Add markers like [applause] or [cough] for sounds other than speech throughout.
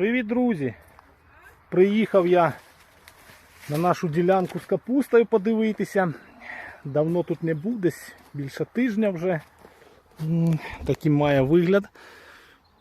Привіт, друзі! Приїхав я на нашу ділянку з капустою подивитися. Давно тут не був, десь більше тижня вже. Такий має вигляд.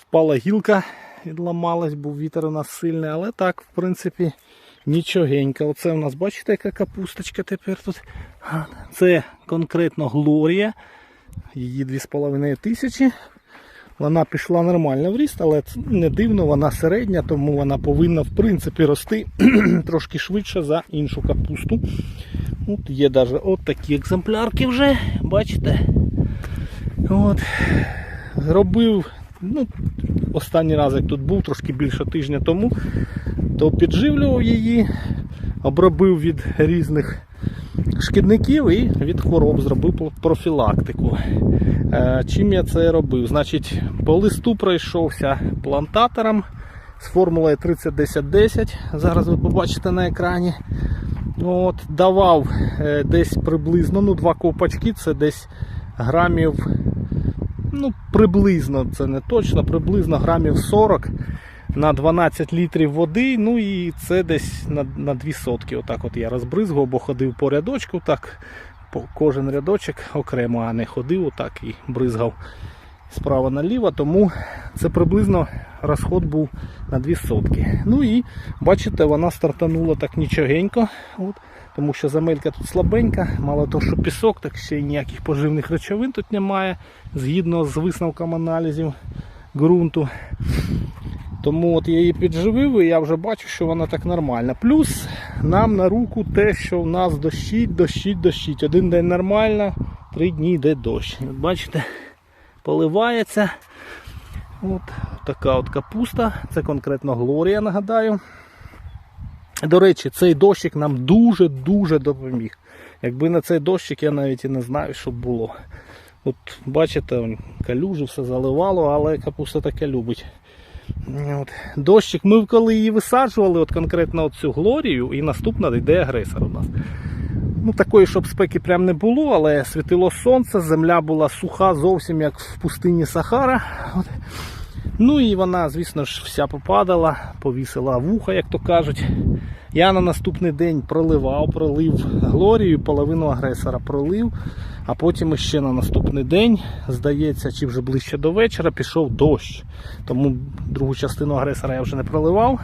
Впала гілка, відламалась, був вітер у нас сильний, але так, в принципі, нічогенько. Оце у нас, бачите, яка капусточка тепер тут. Це конкретно Глорія. Її 2,5 тисячі. Вона пішла нормально в ріст, але не дивно, вона середня, тому вона повинна в принципі рости [clears throat] трошки швидше за іншу капусту. От Є навіть от екземплярки вже, бачите. От. Робив, ну, останній раз, як тут був, трошки більше тижня тому, то підживлював її, обробив від різних шкідників і від хвороб зробив профілактику. Е, Чим я це робив? Значить, по листу пройшовся плантатором з формулою 301010. Зараз ви побачите на екрані. От, Давав е, десь приблизно ну, два ковпачки, це десь грамів. Ну, приблизно, це не точно, приблизно грамів 40 на 12 літрів води. Ну і це десь на, на 2 сотки. Отак от я розбризгував, бо ходив по рядочку, так, кожен рядочок окремо, а не ходив отак і бризгав справа наліво. Тому це приблизно розход був на 2 сотки. Ну і бачите, вона стартанула так нічогенько. От, тому що земелька тут слабенька, мало того, що пісок, так ще й ніяких поживних речовин тут немає, згідно з висновком аналізів ґрунту. Тому от я її підживив і я вже бачу, що вона так нормальна. Плюс нам на руку те, що в нас дощить, дощить, дощить. Один день нормально, три дні йде дощ. От бачите, поливається. От така от капуста. Це конкретно Глорія, нагадаю. До речі, цей дощик нам дуже-дуже допоміг. Якби на цей дощик я навіть і не знаю, що було. От бачите, он, калюжі все заливало, але капуста таке любить. От. Дощик, ми коли її висаджували, от конкретно цю глорію, і наступна йде агресор у нас. Ну, Такої, щоб спеки прям не було, але світило сонце, земля була суха, зовсім як в пустині Сахара. От. Ну і вона, звісно ж, вся попадала, повісила вуха, як то кажуть. Я на наступний день проливав, пролив глорію, половину агресора пролив, а потім ще на наступний день, здається, чи вже ближче до вечора, пішов дощ. Тому другу частину агресора я вже не проливав.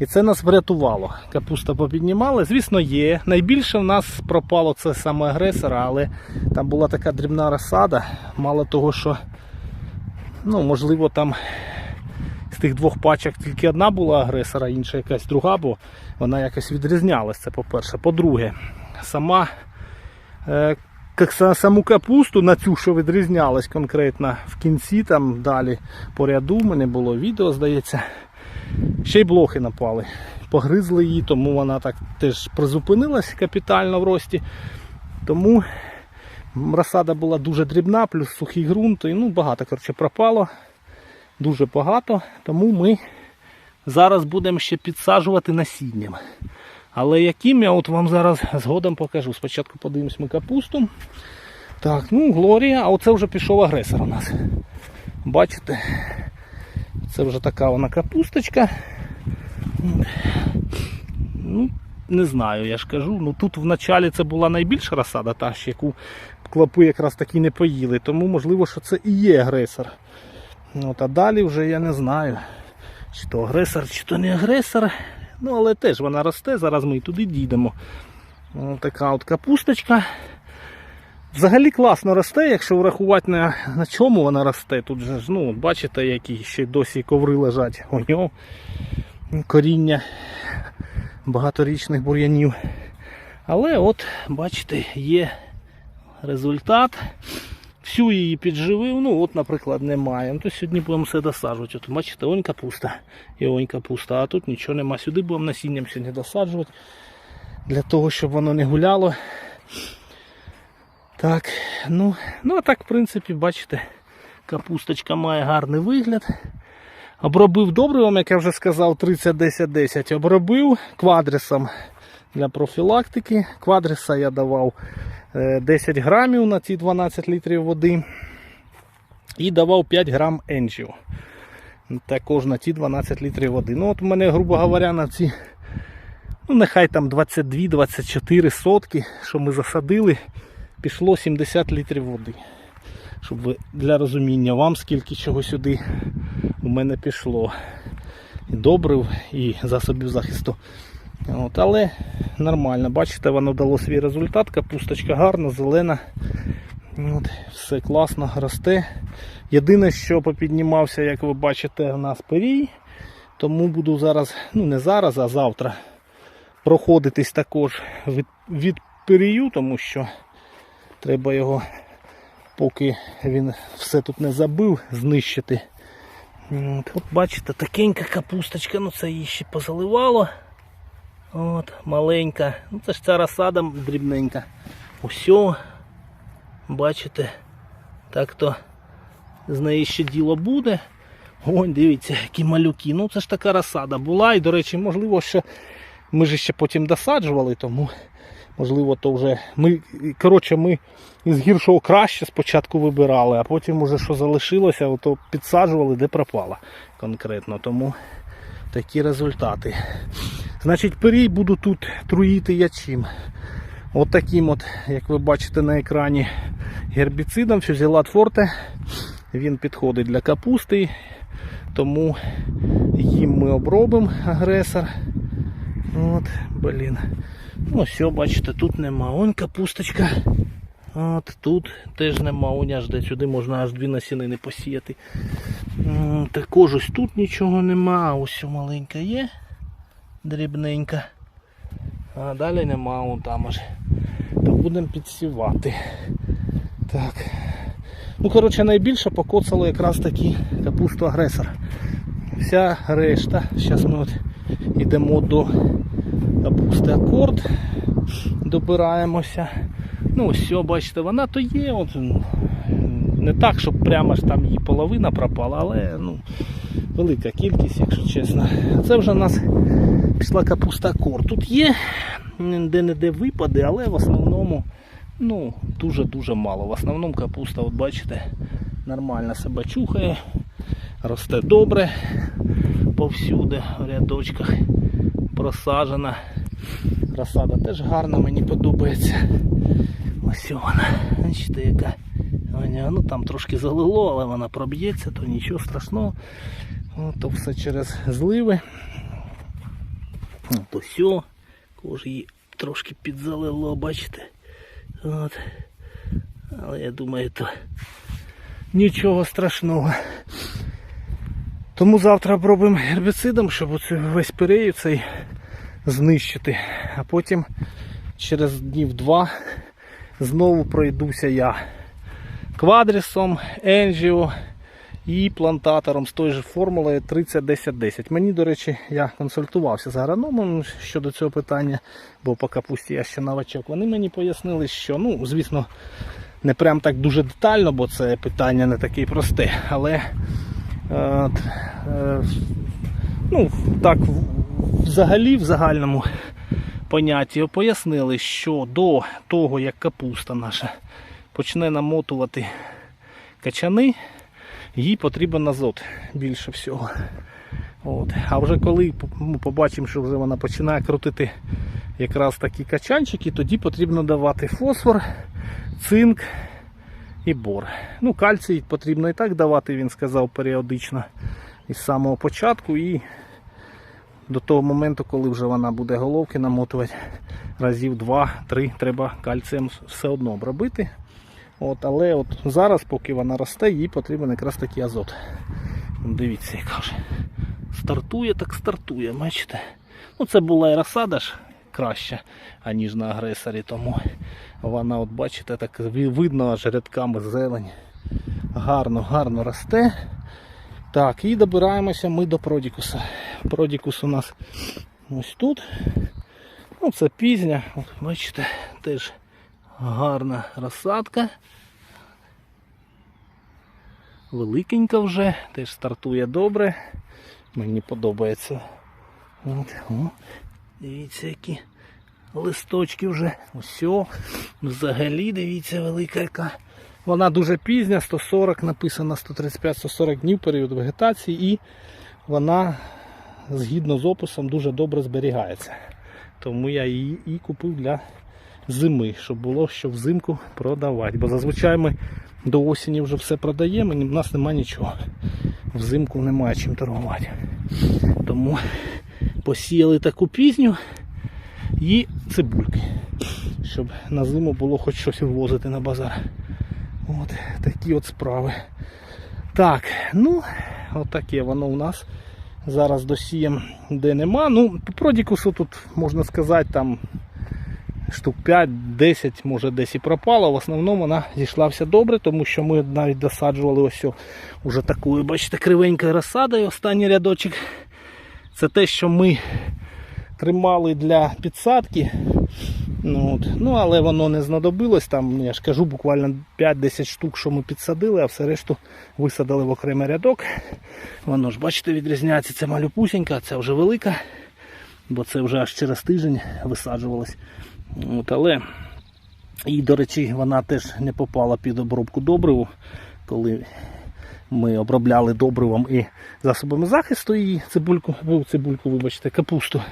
І це нас врятувало. Капуста попіднімала. Звісно, є. Найбільше в нас пропало це саме агресора, але там була така дрібна розсада. Мало того, що ну, можливо там з тих двох пачок тільки одна була агресора, інша якась друга, бо вона якось відрізнялася. Це по-перше. По-друге, сама е, як саму капусту на цю, що відрізнялась конкретно в кінці, там далі по ряду, в мене було відео, здається. Ще й блохи напали. Погризли її, тому вона так теж призупинилась капітально в рості. Тому розсада була дуже дрібна, плюс сухий ґрунт, і ну, багато коротше, пропало. Дуже багато. Тому ми зараз будемо ще підсаджувати насінням. Але яким я от вам зараз згодом покажу. Спочатку подивимось ми капусту. Так, ну, Глорія, а оце вже пішов агресор у нас. Бачите? Це вже така вона капусточка. Ну, не знаю, я ж кажу. Ну тут в началі це була найбільша розсада, та ж яку клопи якраз таки не поїли. Тому можливо, що це і є агресор. От, а далі вже я не знаю, чи то агресор, чи то не агресор. Ну, але теж вона росте, зараз ми і туди дійдемо. Така от капусточка. Взагалі класно росте, якщо врахувати на, на чому вона росте. Тут же ж, ну, бачите, які ще досі коври лежать у нього. Коріння багаторічних бур'янів. Але от, бачите, є результат. Всю її підживив, ну от, наприклад, немає. Ну, то сьогодні будемо все досаджувати. От, бачите, онь капуста і онь капуста, а тут нічого нема. Сюди будемо насінням сьогодні досаджувати. Для того, щоб воно не гуляло. Так, ну, ну а так, в принципі, бачите, капусточка має гарний вигляд. Обробив добривом, як я вже сказав, 30-10-10. Обробив квадрисом для профілактики. Квадриса я давав е, 10 грамів на ці 12 літрів води. І давав 5 грам енжів. Також на ті 12 літрів води. Ну от у мене, грубо говоря, на ці, ну нехай там 22-24 сотки, що ми засадили, пішло 70 літрів води. Щоб ви для розуміння вам скільки чого сюди у мене пішло. І добрив, і засобів захисту. От, але нормально, бачите, воно дало свій результат. Капусточка гарна, зелена. От, все класно росте. Єдине, що попіднімався, як ви бачите, у нас перій. Тому буду зараз, ну не зараз, а завтра проходитись також від, від перію, тому що треба його, поки він все тут не забив, знищити. От, бачите, такенька капусточка, ну це її ще позаливало. От, маленька. Ну це ж ця розсада дрібненька. Усьо. Бачите, так то з неї ще діло буде. Ой, дивіться, які малюки. Ну це ж така розсада була. І, до речі, можливо, що ми ж ще потім досаджували, тому можливо, то вже ми. Коротше, ми із гіршого краще спочатку вибирали, а потім уже що залишилося, то підсаджували, де пропало конкретно. Тому такі результати. Значить, перій буду тут труїти я чим. От таким от, як ви бачите на екрані, гербіцидом Фюзелат Форте. Він підходить для капусти, тому їм ми обробимо агресор. От, блін. Ну, все, бачите, тут нема. Вон капусточка. От тут теж нема, де сюди можна аж дві насінини посіяти. Також ось тут нічого нема, ось маленька є, дрібненька. А далі нема, вон там аж. То будемо підсівати. Так. Ну, коротше, найбільше покоцало якраз таки капусту агресор. Вся решта. Зараз ми от йдемо до капусти акорд. Добираємося. Ну, все, бачите, вона то є. От, ну, не так, щоб прямо ж там її половина пропала, але ну, велика кількість, якщо чесно. Це вже у нас пішла капуста акорд. Тут є де-не-де випади, але в основному ну, дуже-дуже мало. В основному капуста, от бачите, нормально себе чухає, росте добре повсюди в рядочках просаджена. Розсада теж гарна, мені подобається. Ось вона. Бачите, яка. Ну там трошки залило, але вона проб'ється, то нічого страшного. От, то все через зливи. От все. Кож її трошки підзалило, бачите. От. Але я думаю, то нічого страшного. Тому завтра обробимо гербіцидом, щоб оцю весь перею цей знищити. А потім через днів два знову пройдуся я квадрісом, енжіо і плантатором з тої ж формулою 30-10-10. Мені, до речі, я консультувався з агрономом щодо цього питання, бо по капусті я ще новачок. Вони мені пояснили, що, ну, звісно, не прям так дуже детально, бо це питання не таке просте, але е, е, ну, так, взагалі в загальному понятті пояснили, що до того, як капуста наша почне намотувати качани, їй потрібен азот більше всього. От. А вже коли ми побачимо, що вже вона починає крутити якраз такі качанчики, тоді потрібно давати фосфор, цинк і бор. Ну, Кальцій потрібно і так давати, він сказав періодично із самого початку і до того моменту, коли вже вона буде головки намотувати разів 2-3, треба кальцієм все одно обробити. От, Але от зараз, поки вона росте, їй потрібен якраз такий азот. Дивіться, яка вже стартує, так стартує, бачите? Ну Це була і розсада ж краща, аніж на агресорі, тому вона, от бачите, так видно аж рядками зелень. Гарно, гарно росте. Так, і добираємося ми до Продікуса. Продікус у нас ось тут. Ну, це пізня, от бачите, теж гарна розсадка. Великенька вже, теж стартує добре. Мені подобається. От, о, дивіться, які листочки вже. Ось. Взагалі, дивіться, велика яка Вона дуже пізня, 140, написано 135-140 днів період вегетації, і вона згідно з описом дуже добре зберігається. Тому я її і купив для зими, щоб було що взимку продавати. Бо зазвичай ми до осені вже все продаємо, і в нас немає нічого. Взимку немає чим торгувати. Тому посіяли таку пізню і цибульки, щоб на зиму було хоч щось вивозити на базар. От такі от справи. Так, ну, от таке воно у нас. Зараз досієм де нема. Ну, по продікусу тут можна сказати, там штук 5-10, може десь і пропало. В основному вона зійшлася добре, тому що ми навіть досаджували ось уже такою, бачите, кривенькою розсадою. Останній рядочок. Це те, що ми тримали для підсадки. Ну, от. ну, але воно не знадобилось. Там, я ж кажу, буквально 5-10 штук, що ми підсадили, а все решту висадили в окремий рядок. Воно ж, бачите, відрізняється. Це малюпусінька, це вже велика, бо це вже аж через тиждень висаджувалось. От, але і, до речі, вона теж не попала під обробку добриву, коли ми обробляли добривом і засобами захисту її цибульку, цибульку, вибачте, капусту,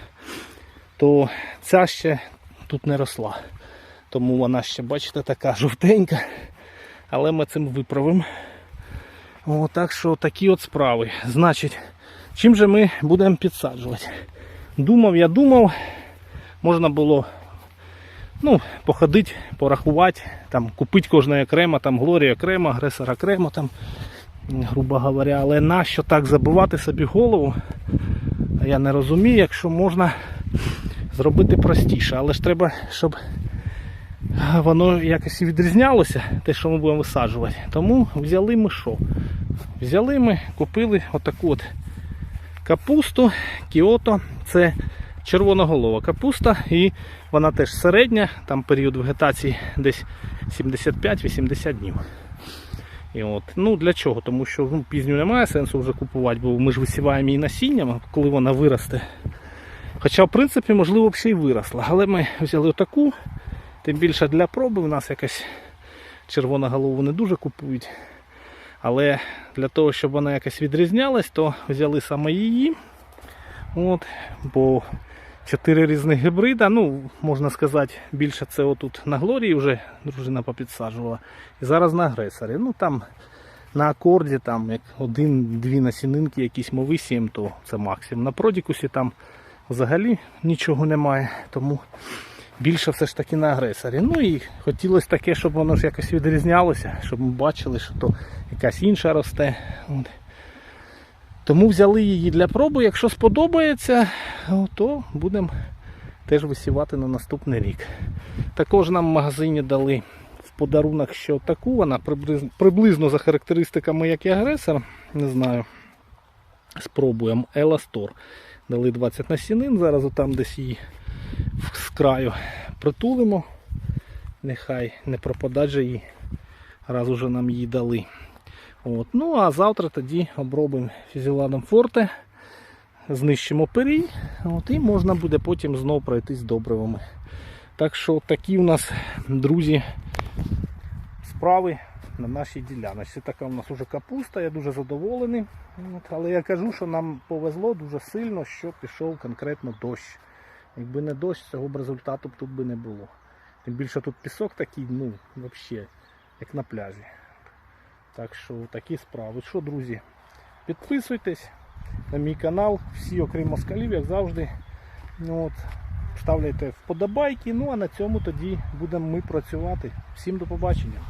то ця ще тут не росла. Тому вона ще, бачите, така жовтенька. Але ми цим виправимо. О, так що такі от справи. Значить, чим же ми будемо підсаджувати? Думав, я думав, можна було ну, походити, порахувати, там, купити кожне окремо, там Глорія окремо, агресор окремо, там, грубо говоря, але нащо так забивати собі голову? Я не розумію, якщо можна зробити простіше, але ж треба, щоб воно якось відрізнялося, те, що ми будемо висаджувати. Тому взяли ми що? Взяли ми, купили отаку от капусту Кіото. Це червоноголова капуста, і вона теж середня, там період вегетації десь 75-80 днів. І от. Ну Для чого? Тому що ну, пізню немає сенсу вже купувати, бо ми ж висіваємо її насінням, коли вона виросте. Хоча, в принципі, можливо, б ще й виросла. Але ми взяли отаку, тим більше для проби у нас якась червона голову не дуже купують. Але для того, щоб вона якось відрізнялась, то взяли саме її. От, бо чотири різних гібрида. Ну, можна сказати, більше це отут на Глорії вже дружина попідсаджувала. І зараз на агресорі. Ну там на акорді там як один-дві насінинки якісь ми висіємо, то це максимум. На продікусі там взагалі нічого немає. Тому більше все ж таки на агресорі. Ну і хотілося таке, щоб воно ж якось відрізнялося, щоб ми бачили, що то якась інша росте. От. Тому взяли її для проби. Якщо сподобається, то будемо теж висівати на наступний рік. Також нам в магазині дали в подарунок що таку, вона приблизно, за характеристиками, як і агресор. Не знаю. Спробуємо Еластор. Дали 20 насінин, зараз там десь її краю притулимо. Нехай не пропадать же її, раз уже нам її дали. От. Ну а завтра тоді обробимо фізіладом форте, знищимо перій, от, і можна буде потім знов пройтись добривами. Так що такі у нас, друзі, справи на нашій діляночці. Така у нас уже капуста, я дуже задоволений. От, але я кажу, що нам повезло дуже сильно, що пішов конкретно дощ. Якби не дощ, цього б результату тут би не було. Тим більше тут пісок такий, ну, взагалі, як на пляжі. Так що такі справи. Що, друзі, підписуйтесь на мій канал, всі окрім москалів, як завжди. Ну, от, ставляйте вподобайки. Ну а на цьому тоді будемо ми працювати. Всім до побачення.